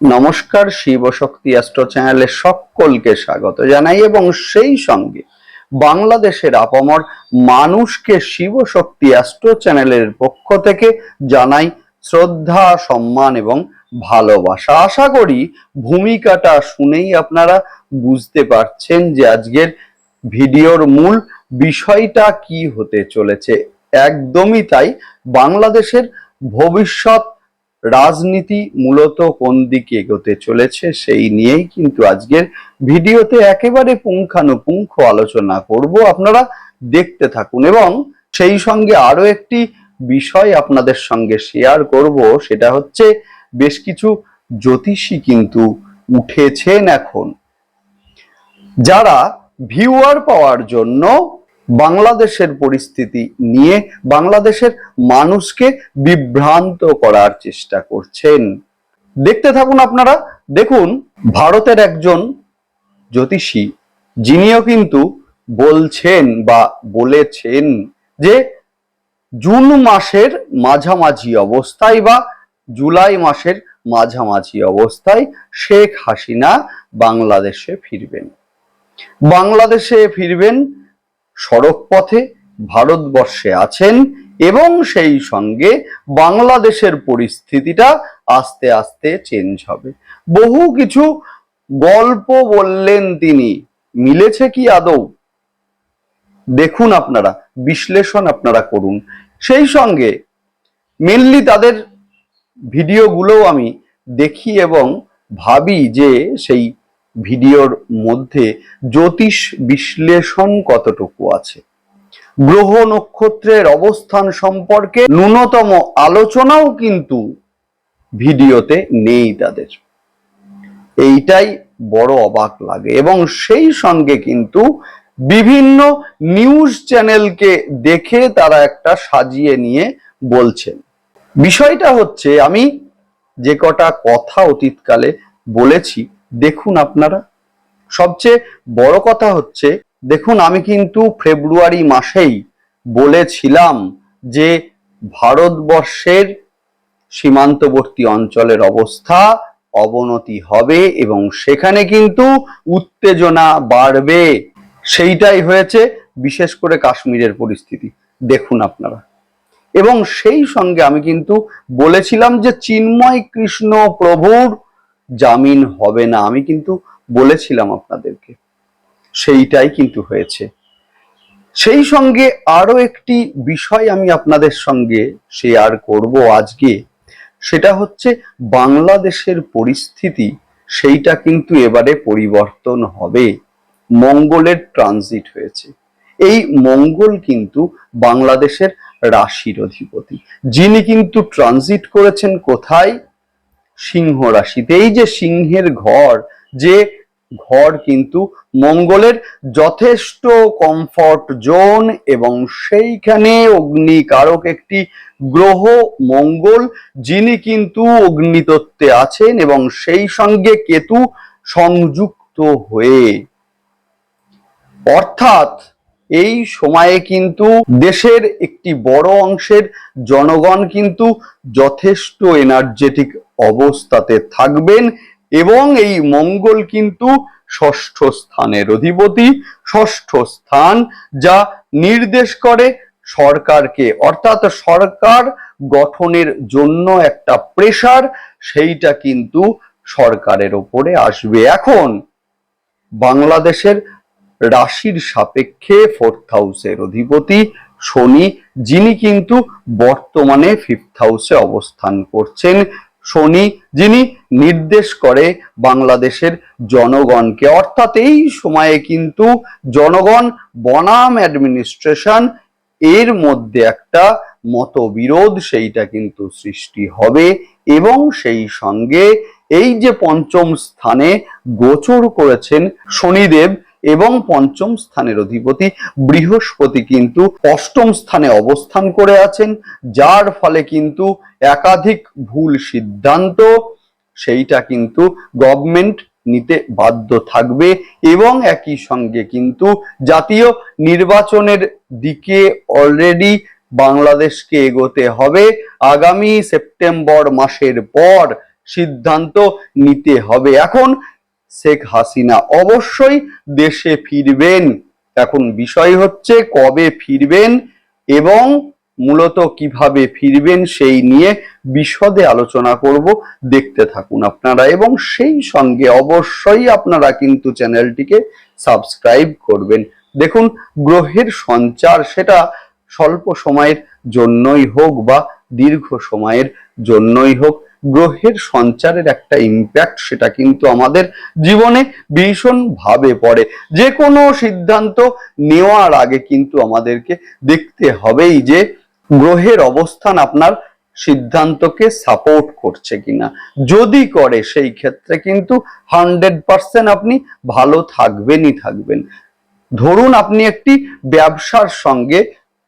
নমস্কার শিবশক্তি অ্যাস্ট্রো চ্যানেলে সকলকে স্বাগত জানাই এবং সেই সঙ্গে বাংলাদেশের আপামর মানুষকে শিবশক্তি অ্যাস্ট্রো চ্যানেলের পক্ষ থেকে জানাই শ্রদ্ধা, সম্মান এবং ভালোবাসা। আশা করি ভূমিকাটা শুনেই আপনারা বুঝতে পারছেন যে আজকের ভিডিওর মূল বিষয়টা কি হতে চলেছে। একদমই তাই, বাংলাদেশের ভবিষ্যৎ রাজনীতি মূলত কোন দিকে এগোতে চলেছে সেই নিয়েই কিন্তু আজকের ভিডিওতে একেবারে পুঙ্খানুপুঙ্খ আলোচনা করব। আপনারা দেখতে থাকুন এবং সেই সঙ্গে আরও একটি বিষয় আপনাদের সঙ্গে শেয়ার করব, সেটা হচ্ছে বেশ কিছু জ্যোতিষী কিন্তু উঠেছেন এখন। যারা ভিউয়ার পাওয়ার জন্য বাংলাদেশের পরিস্থিতি নিয়ে বাংলাদেশের মানুষকে বিভ্রান্ত করার চেষ্টা করছেন। দেখতে থাকুন আপনারা, দেখুন ভারতের একজন জ্যোতিষী, যিনিও কিন্তু বলছেন বা বলেছেন যে জুন মাসের মাঝামাঝি অবস্থায় বা জুলাই মাসের মাঝামাঝি অবস্থায় শেখ হাসিনা বাংলাদেশে ফিরবেন। বাংলাদেশে ফিরবেন সড়ক পথে ভারতবর্ষে আছেন এবং সেই সঙ্গে বাংলাদেশের পরিস্থিতিটা আস্তে আস্তে চেঞ্জ হবে। বহু কিছু গল্প বললেন তিনি। মিলেছে কি আদৌ? দেখুন আপনারা, বিশ্লেষণ আপনারা করুন। সেই সঙ্গে মেনলি তাদের ভিডিওগুলোও আমি দেখি এবং ভাবি যে সেই ভিডিওর মধ্যে জ্যোতিষ বিশ্লেষণ কতটুকু আছে? গ্রহ নক্ষত্রের অবস্থান সম্পর্কে ন্যূনতম আলোচনাও কিন্তু ভিডিওতে নেই তাদের। এইটাই বড় অবাক লাগে এবং সেই সঙ্গে কিন্তু বিভিন্ন নিউজ চ্যানেলকে দেখে তারা একটা সাজিয়ে নিয়ে বলছেন। বিষয়টা হচ্ছে, আমি যে কটা কথা অতীতকালে বলেছি দেখুন আপনারা। সবচেয়ে বড় কথা হচ্ছে, দেখুন আমি কিন্তু ফেব্রুয়ারি মাসেই বলেছিলাম যে ভারতবর্ষের সীমান্তবর্তী অঞ্চলের অবস্থা অবনতি হবে এবং সেখানে কিন্তু উত্তেজনা বাড়বে। সেইটাই হয়েছে বিশেষ করে কাশ্মীরের পরিস্থিতি, দেখুন আপনারা। এবং সেই সঙ্গে আমি কিন্তু বলেছিলাম যে চিন্ময় কৃষ্ণ প্রভুর জামিন হবে না। আমি কিন্তু বলেছিলাম আপনাদেরকে, সেইটাই কিন্তু হয়েছে। সেই সঙ্গে আরও একটি বিষয় আমি আপনাদের সঙ্গে শেয়ার করব আজকে। সেটা হচ্ছে বাংলাদেশের পরিস্থিতি, সেইটা কিন্তু এবারে পরিবর্তন হবে। মঙ্গলের ট্রানজিট হয়েছে। এই মঙ্গল কিন্তু বাংলাদেশের রাশির অধিপতি। যিনি কিন্তু ট্রানজিট করেছেন কোথায়? সিংহ রাশিতে। এই যে সিংহের ঘর, যে ঘর কিন্তু মঙ্গলের যথেষ্ট কমফর্ট জোন এবং সেইখানে অগ্নিকারক একটি গ্রহ মঙ্গল, যিনি কিন্তু অগ্নিতত্ত্বে আছেন এবং সেই সঙ্গে কেতু সংযুক্ত হয়ে। অর্থাৎ এই সময়ে কিন্তু দেশের একটি বড় অংশের জনগণ কিন্তু যথেষ্ট এনার্জেটিক অবস্থাতে থাকবেন এবং এই মঙ্গল কিন্তু ষষ্ঠ স্থানের অধিপতি, ষষ্ঠ স্থান যা নির্দেশ করে সরকারকে। অর্থাৎ সরকার গঠনের জন্য একটা প্রেসার সেইটা কিন্তু সরকারের ওপরে আসবে। এখন বাংলাদেশের রাশির সাপেক্ষে ফোর্থ হাউসের অধিপতি শনি, যিনি কিন্তু বর্তমানে ফিফথ হাউসে অবস্থান করছেন। শনি, যিনি নির্দেশ করে বাংলাদেশের জনগণকে। অর্থাৎ এই সময়ে কিন্তু জনগণ, বনাম অ্যাডমিনিস্ট্রেশন এর মধ্যে একটা মতবিরোধ সেইটা কিন্তু সৃষ্টি হবে এবং সেই সঙ্গে এই যে পঞ্চম স্থানে গোচর করেছেন শনিদেব এবং পঞ্চম স্থানের অধিপতি বৃহস্পতি কিন্তু অষ্টম স্থানে অবস্থান করে আছেন, যার ফলে কিন্তু একাধিক ভুল সিদ্ধান্ত সেইটা কিন্তু গভর্নমেন্ট নিতে বাধ্য থাকবে এবং একই সঙ্গে কিন্তু জাতীয় নির্বাচনের দিকে অলরেডি বাংলাদেশকে এগোতে হবে। আগামী সেপ্টেম্বর মাসের পর সিদ্ধান্ত নিতে হবে। এখন শেখ হাসিনা অবশ্যই দেশে ফিরবেন। এখন বিষয় হচ্ছে কবে ফিরবেন এবং মূলত কীভাবে ফিরবেন সেই নিয়ে বিশদে আলোচনা করব। দেখতে থাকুন আপনারা এবং সেই সঙ্গে অবশ্যই আপনারা কিন্তু চ্যানেলটিকে সাবস্ক্রাইব করবেন। দেখুন, গ্রহের সঞ্চার সেটা স্বল্প সময়ের জন্যই হোক বা দীর্ঘ সময়ের জন্যই হোক গ্রহের সঞ্চারের একটা ইম্প্যাক্ট সেটা কিন্তু আমাদের জীবনে ভীষণ ভাবে পড়ে। যে কোনো সিদ্ধান্ত নেওয়ার আগে কিন্তু আমাদেরকে দেখতে হবেই যে গ্রহের অবস্থান আপনার সিদ্ধান্তকে সাপোর্ট করছে কিনা। যদি করে সেই ক্ষেত্রে কিন্তু হান্ড্রেড পার্সেন্ট আপনি ভালো থাকবেনই থাকবেন। ধরুন আপনি একটি ব্যবসার সঙ্গে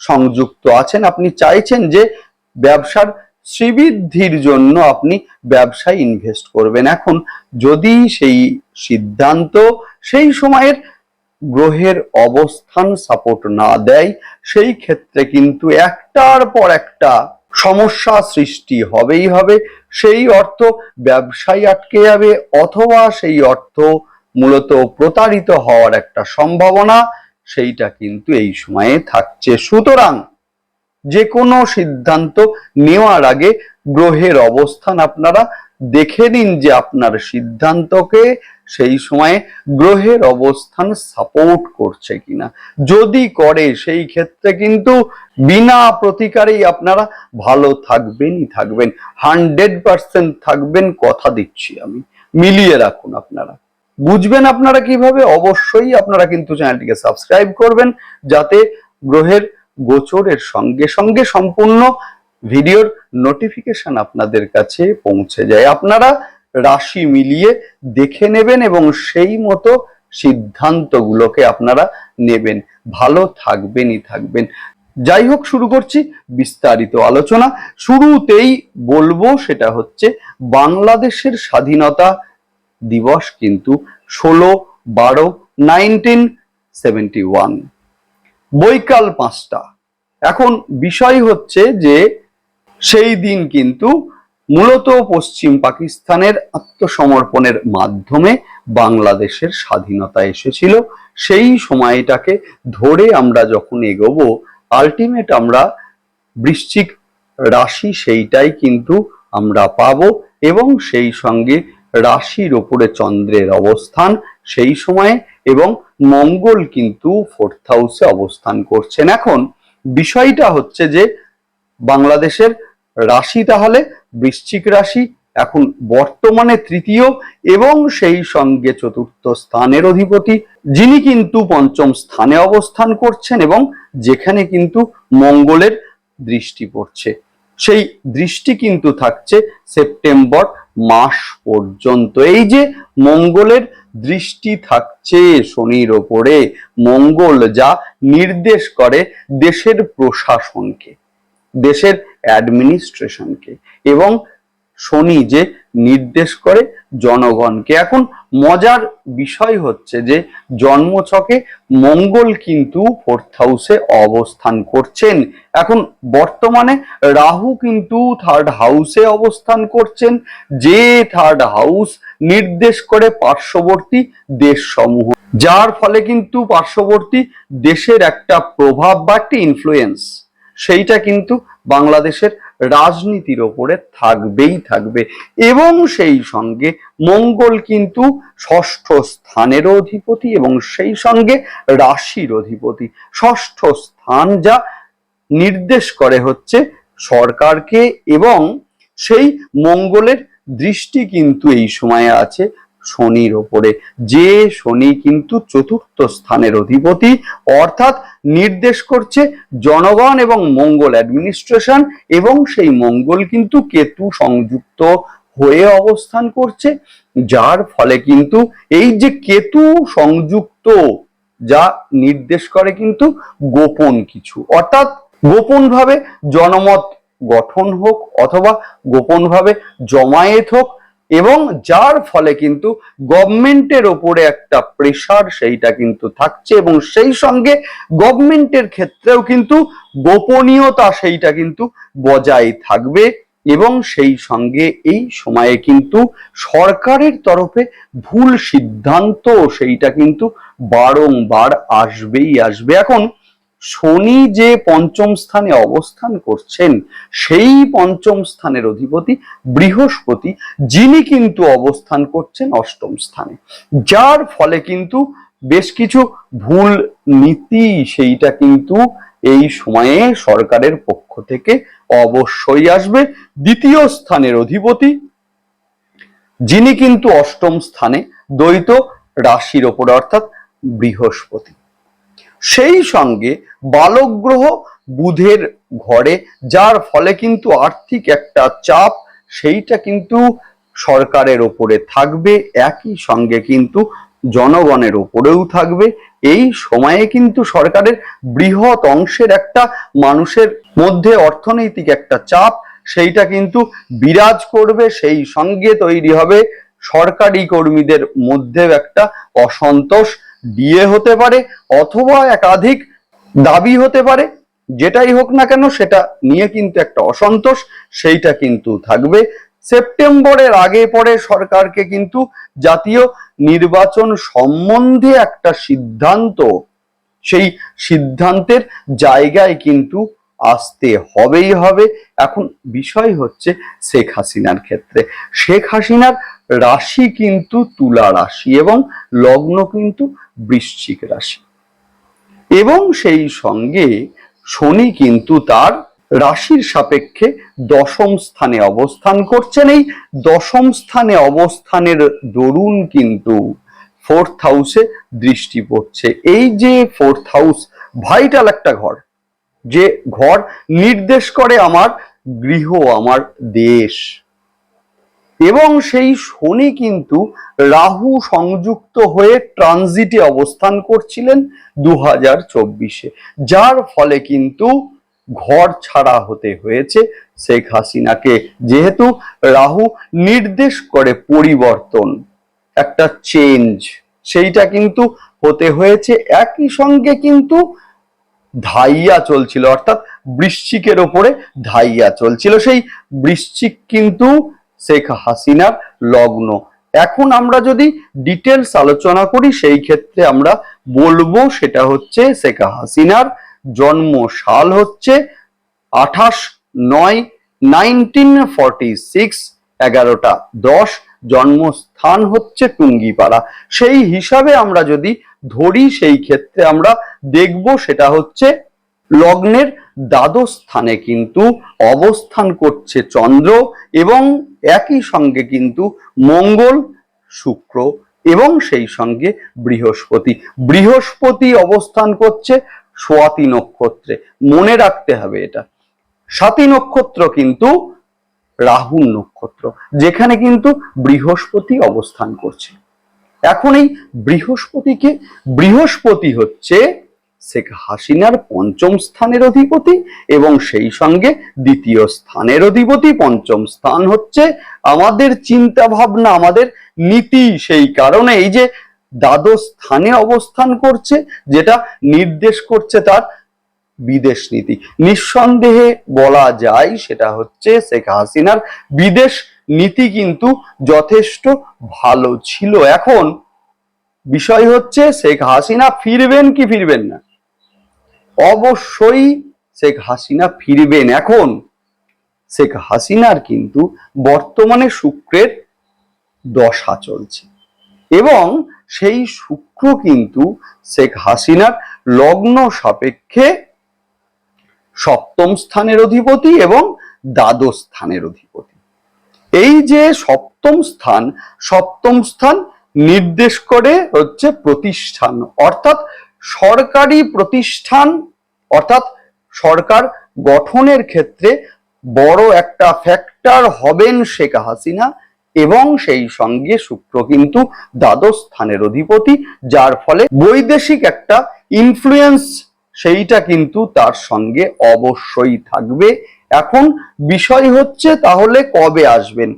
সংযুক্ত আছেন, আপনি চাইছেন যে ব্যবসার শ্রীবৃদ্ধির জন্য আপনি ব্যবসায় ইনভেস্ট করবেন। এখন যদি সেই সিদ্ধান্ত সেই সময়ের গ্রহের অবস্থান সাপোর্ট না দেয়, সেই ক্ষেত্রে কিন্তু একটার পর একটা সমস্যা সৃষ্টি হবেই হবে। সেই অর্থ ব্যবসায় আটকে যাবে অথবা সেই অর্থ মূলত প্রতারিত হওয়ার একটা সম্ভাবনা, সেইটা কিন্তু এই সময়ে থাকছে। সুতরাং যে কোনো সিদ্ধান্ত নেওয়ার আগে গ্রহের অবস্থান আপনারা দেখে নিন যে আপনার সিদ্ধান্তকে সেই সময়ে গ্রহের অবস্থান সাপোর্ট করছে কিনা। যদি করে, সেই ক্ষেত্রে কিন্তু বিনা প্রতিকারেই আপনারা ভালো থাকবেনই থাকবেন। হান্ড্রেড পার্সেন্ট থাকবেন কথা দিচ্ছি আমি। মিলিয়ে রাখুন আপনারা। বুঝবেন আপনারা কীভাবে? অবশ্যই আপনারা কিন্তু চ্যানেলটিকে সাবস্ক্রাইব করবেন যাতে গ্রহের গোচরের সঙ্গে সঙ্গে সম্পূর্ণ ভিডিওর নোটিফিকেশন আপনাদের কাছে পৌঁছে যায়। আপনারা রাশি মিলিয়ে দেখে নেবেন এবং সেই মতো সিদ্ধান্তগুলোকে আপনারা নেবেন। ভালো থাকবেনই থাকবেন। যাই হোক, শুরু করছি বিস্তারিত আলোচনা। শুরুতেই বলব, সেটা হচ্ছে বাংলাদেশের স্বাধীনতা দিবস কিন্তু ষোলো বারো নাইনটিন সেভেন্টি ওয়ান বৈকাল পাঁচটা। এখন বিষয় হচ্ছে যে, সেই দিন কিন্তু মূলত পশ্চিম পাকিস্তানের আত্মসমর্পণের মাধ্যমে বাংলাদেশের স্বাধীনতা এসেছিল। সেই সময়টাকে ধরে আমরা যখন এগোবো আলটিমেট আমরা বৃশ্চিক রাশি সেইটাই কিন্তু আমরা পাবো এবং সেই সঙ্গে রাশির ওপরে চন্দ্রের অবস্থান সেই সময়ে এবং মঙ্গল কিন্তু ফোর্থ হাউসে অবস্থান করছেন। এখন বিষয়টা হচ্ছে যে বাংলাদেশের রাশি তাহলে বৃশ্চিক রাশি, এখন বর্তমানে তৃতীয় এবং সেই সঙ্গে চতুর্থ স্থানের অধিপতি, যিনি কিন্তু পঞ্চম স্থানে অবস্থান করছেন এবং যেখানে কিন্তু মঙ্গলের দৃষ্টি পড়ছে। সেই দৃষ্টি কিন্তু থাকছে সেপ্টেম্বর মাস পর্যন্ত। এই যে মঙ্গলের দৃষ্টি থাকছে শনির ওপরে, মঙ্গল যা নির্দেশ করে দেশের প্রশাসনকে, দেশের অ্যাডমিনিস্ট্রেশনকে এবং শনি যে নির্দেশ করে জনগণকে। এখন মজার বিষয় হচ্ছে যে জন্মছকে মঙ্গল কিন্তু ফোর্থ হাউসে অবস্থান করছেন। এখন বর্তমানে রাহু কিন্তু থার্ড হাউসে অবস্থান করছেন। যে থার্ড হাউস নির্দেশ করে পার্শ্ববর্তী দেশসমূহ। যার ফলে কিন্তু পার্শ্ববর্তী দেশের একটা প্রভাব বা একটি ইনফ্লুয়েন্স সেইটা কিন্তু বাংলাদেশের রাজনীতির ওপরে থাকবেই থাকবে। এবং সেই সঙ্গে মঙ্গল কিন্তু ষষ্ঠ স্থানের অধিপতি এবং সেই সঙ্গে রাশির অধিপতি। ষষ্ঠ স্থান যা নির্দেশ করে হচ্ছে সরকারকে এবং সেই মঙ্গলের দৃষ্টি কিন্তু এই সময়ে আছে। শনির ওপরে। যে শনি কিন্তু চতুর্থ স্থানের অধিপতি, অর্থাৎ নির্দেশ করছে জনগণ এবং মঙ্গল অ্যাডমিনিস্ট্রেশন এবং সেই মঙ্গল কিন্তু কেতু সংযুক্ত হয়ে অবস্থান করছে, যার ফলে কিন্তু এই যে কেতু সংযুক্ত, যা নির্দেশ করে কিন্তু গোপন কিছু। অর্থাৎ গোপনভাবে জনমত গঠন হোক অথবা গোপনভাবে জমায়েত হোক এবং যার ফলে কিন্তু গভর্নমেন্টের ওপরে একটা প্রেশার সেইটা কিন্তু থাকছে এবং সেই সঙ্গে গভর্নমেন্টের ক্ষেত্রেও কিন্তু গোপনীয়তা সেইটা কিন্তু বজায় থাকবে এবং সেই সঙ্গে এই সময়ে কিন্তু সরকারের তরফে ভুল সিদ্ধান্ত সেইটা কিন্তু বারংবার আসবেই আসবে। এখন শনি যে পঞ্চম স্থানে অবস্থান করছেন, সেই পঞ্চম স্থানের অধিপতি বৃহস্পতি, যিনি কিন্তু অবস্থান করছেন অষ্টম স্থানে। যার ফলে কিন্তু বেশ কিছু ভুল নীতি সেইটা কিন্তু এই সময়ে সরকারের পক্ষ থেকে অবশ্যই আসবে। দ্বিতীয় স্থানের অধিপতি, যিনি কিন্তু অষ্টম স্থানে দ্বৈত রাশির ওপরে অর্থাৎ বৃহস্পতি। সেই সঙ্গে বালক গ্রহ বুধের ঘরে, যার ফলে কিন্তু আর্থিক একটা চাপ, সেইটা কিন্তু সরকারের ওপরে থাকবে, একই সঙ্গে কিন্তু জনগণের ওপরেও থাকবে। এই সময়ে কিন্তু সরকারের বৃহৎ অংশের একটা মানুষের মধ্যে অর্থনৈতিক একটা চাপ, সেইটা কিন্তু বিরাজ করবে, সেই সঙ্গে তৈরি হবে সরকারি কর্মীদের মধ্যে একটা অসন্তোষ। দিয়ে হতে পারে অথবা একাধিক দাবি হতে পারে, যেটাই হোক না কেন সেটা নিয়ে কিন্তু একটা অসন্তোষ, সেইটা কিন্তু থাকবে। সেপ্টেম্বরের আগে পরে সরকারকে কিন্তু জাতীয় নির্বাচন সম্বন্ধে একটা সিদ্ধান্ত, সেই সিদ্ধান্তের জায়গায় কিন্তু আসতে হবেই হবে। এখন বিষয় হচ্ছে শেখ হাসিনার ক্ষেত্রে। শেখ হাসিনার রাশি কিন্তু তুলা রাশি এবং লগ্ন কিন্তু বৃশ্চিক রাশি। এবং সেই সঙ্গে শনি কিন্তু তার রাশির সাপেক্ষে দশম স্থানে অবস্থান করছেন। এই দশম স্থানে অবস্থানের দরুন কিন্তু ফোর্থ হাউসে দৃষ্টি পড়ছে। এই যে ফোর্থ হাউস ভাইটাল একটা ঘর। যে ঘর নির্দেশ করে আমার গৃহ, আমার দেশ। এবং সেই শনি কিন্তু রাহু সংযুক্ত হয়ে ট্রানজিটে অবস্থান করছিলেন দু হাজার চব্বিশে, যার ফলে কিন্তু ঘর ছাড়া হতে হয়েছে শেখ হাসিনাকে। যেহেতু রাহু নির্দেশ করে পরিবর্তন, একটা চেঞ্জ সেইটা কিন্তু হতে হয়েছে। একই সঙ্গে কিন্তু ধাইয়া চলছিল, অর্থাৎ বৃশ্চিকের ওপরে ধাইয়া চলছিল। সেই বৃশ্চিক কিন্তু শেখ হাসিনার লগ্ন। এখন আমরা যদি ডিটেলস আলোচনা করি, সেই ক্ষেত্রে আমরা বলব সেটা হচ্ছে শেখ হাসিনার জন্ম সাল হচ্ছে আঠাশ নয় নাইনটিন ফর্টি সিক্স এগারোটা দশ, জন্মস্থান হচ্ছে টুঙ্গিপাড়া। সেই হিসাবে আমরা যদি ধরি, সেই ক্ষেত্রে আমরা দেখব সেটা হচ্ছে লগ্নের দ্বাদশ স্থানে কিন্তু অবস্থান করছে চন্দ্র এবং একই সঙ্গে কিন্তু মঙ্গল, শুক্র এবং সেই সঙ্গে বৃহস্পতি। বৃহস্পতি অবস্থান করছে সোয়াতি নক্ষত্রে। মনে রাখতে হবে এটা। সাতী নক্ষত্র কিন্তু রাহুর নক্ষত্র, যেখানে কিন্তু বৃহস্পতি অবস্থান করছে। এখন এই বৃহস্পতিকে, বৃহস্পতি হচ্ছে শেখ হাসিনার পঞ্চম স্থানের অধিপতি এবং সেই সঙ্গে দ্বিতীয় স্থানের অধিপতি। পঞ্চম স্থান হচ্ছে আমাদের চিন্তা ভাবনা আমাদের নীতি। সেই কারণে এই যে দ্বাদশ স্থানে অবস্থান করছে, যেটা নির্দেশ করছে তার বিদেশ নীতি। নিঃসন্দেহে বলা যায় সেটা হচ্ছে শেখ হাসিনার বিদেশ নীতি কিন্তু যথেষ্ট ভালো ছিল। এখন বিষয় হচ্ছে শেখ হাসিনা ফিরবেন কি ফিরবেন না? অবশ্যই শেখ হাসিনা ফিরবেন। এখন শেখ হাসিনার কিন্তু বর্তমানে শুক্রের দশা চলছে। এবং সেই শুক্র কিন্তু শেখ হাসিনার লগ্ন সাপেক্ষে সপ্তম স্থানের অধিপতি এবং দ্বাদশ স্থানের অধিপতি। এই যে সপ্তম স্থান সপ্তম স্থান নির্দেশ করে হচ্ছে প্রতিষ্ঠান। অর্থাৎ সরকারি প্রতিষ্ঠান, অর্থাৎ সরকার গঠনের ক্ষেত্রে বড় একটা ফ্যাক্টর হবেন শেখ হাসিনা এবং সেই সঙ্গে শুক্র কিন্তু দ্বাদশ স্থানের অধিপতি, যার ফলে বৈদেশিক একটা ইনফ্লুয়েন্স সেইটা কিন্তু তার সঙ্গে অবশ্যই থাকবে। এখন বিষয় হচ্ছে তাহলে কবে আসবেন?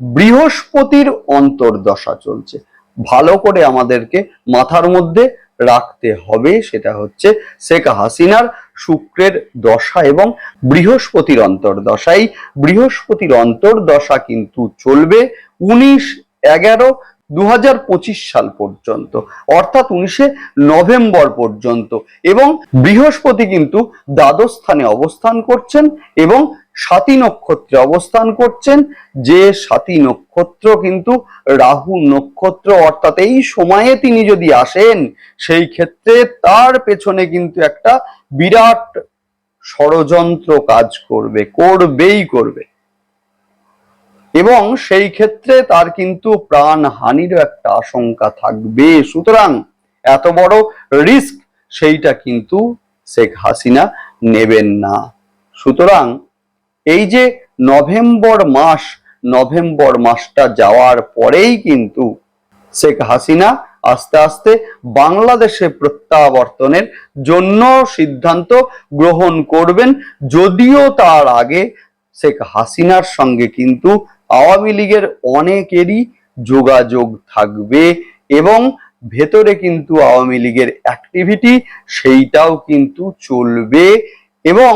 বৃহস্পতির অন্তর্দশা চলছে। ভালো করে আমাদেরকে মাথার মধ্যে রাখতে হবে, সেটা হচ্ছে শেখ হাসিনার শুক্রের দশা এবং বৃহস্পতির অন্তর্দশাই বৃহস্পতির অন্তর্দশা কিন্তু চলবে উনিশ এগারো দু সাল পর্যন্ত, অর্থাৎ উনিশে নভেম্বর পর্যন্ত। এবং বৃহস্পতি কিন্তু দ্বাদশ স্থানে অবস্থান করছেন এবং সাতী নক্ষত্রে অবস্থান করছেন। যে সাতী নক্ষত্র কিন্তু রাহু নক্ষত্র, অর্থাৎ এই সময়ে তিনি যদি আসেন, সেই ক্ষেত্রে তার পেছনে কিন্তু একটা বিরাট ষড়যন্ত্র কাজ করবে, করবেই করবে। এবং সেই ক্ষেত্রে তার কিন্তু প্রাণ হানিরও একটা আশঙ্কা থাকবে। সুতরাং এত বড় রিস্ক সেইটা কিন্তু শেখ হাসিনা নেবেন না। সুতরাং এই যে নভেম্বর মাস, নভেম্বর মাসটা যাওয়ার পরেই কিন্তু শেখ হাসিনা আস্তে আস্তে বাংলাদেশে প্রত্যাবর্তনের জন্য সিদ্ধান্ত গ্রহণ করবেন। যদিও তার আগে শেখ হাসিনার সঙ্গে কিন্তু আওয়ামী লীগের অনেকেরই যোগাযোগ থাকবে এবং ভেতরে কিন্তু আওয়ামী লীগের অ্যাক্টিভিটি সেইটাও কিন্তু চলবে এবং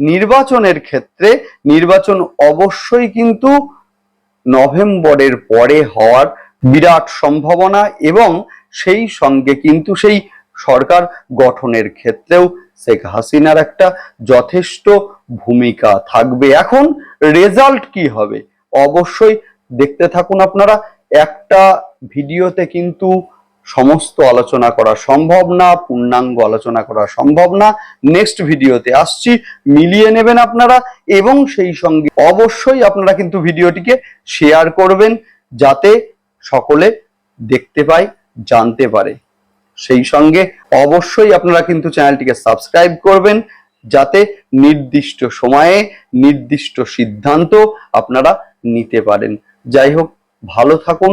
নির্বাচনের ক্ষেত্রে নির্বাচন অবশ্যই কিন্তু নভেম্বরের পরে হওয়ার বিরাট সম্ভাবনা এবং সেই সঙ্গে কিন্তু সেই সরকার গঠনের ক্ষেত্রেও শেখ হাসিনার একটা যথেষ্ট ভূমিকা থাকবে। এখন রেজাল্ট কি হবে? অবশ্যই দেখতে থাকুন আপনারা। একটা ভিডিওতে কিন্তু সমস্ত আলোচনা করা সম্ভব না, পূর্ণাঙ্গ আলোচনা করা সম্ভব না। নেক্সট ভিডিওতে আসছি। মিলিয়ে নেবেন আপনারা এবং সেই সঙ্গে অবশ্যই আপনারা কিন্তু ভিডিওটিকে শেয়ার করবেন যাতে সকলে দেখতে পায়, জানতে পারে। সেই সঙ্গে অবশ্যই আপনারা কিন্তু চ্যানেলটিকে সাবস্ক্রাইব করবেন যাতে নির্দিষ্ট সময়ে নির্দিষ্ট সিদ্ধান্ত আপনারা নিতে পারেন। যাই হোক, ভালো থাকুন